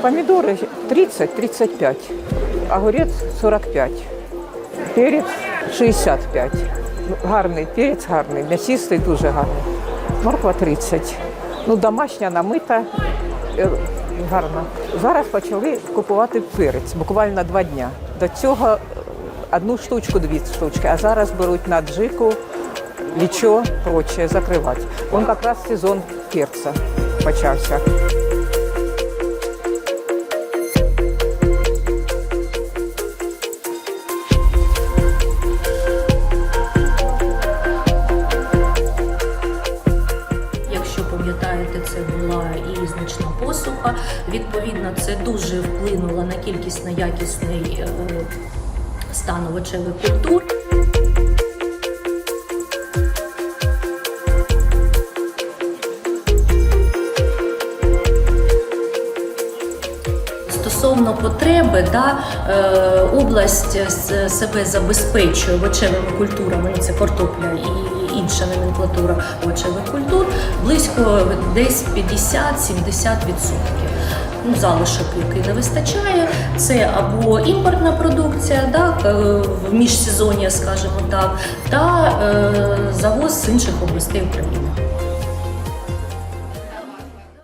Помідори 30-35, огурець 45, перець 65. Ну, Гарний перець, гарний, м'ясистий, дуже гарний. Морква 30. Ну, домашня намита, е, гарна. Зараз почали купувати перець, буквально два дня. До цього е, одну штучку, дві штучки, а зараз беруть на джику, лічо, прочее, закривати. Он якраз сезон перця почався. Пам'ятаєте, це була і значна посуха. Відповідно, це дуже вплинуло на кількість на якісний е, стан овочевих культур. Стосовно потреби, да, е, область себе забезпечує овочевими культурами, це картопля і інша номенклатура очевих культур, близько десь 50-70%. Ну, залишок, який не вистачає, це або імпортна продукція, да, е, в міжсезоння, скажімо так, та е, завоз з інших областей України.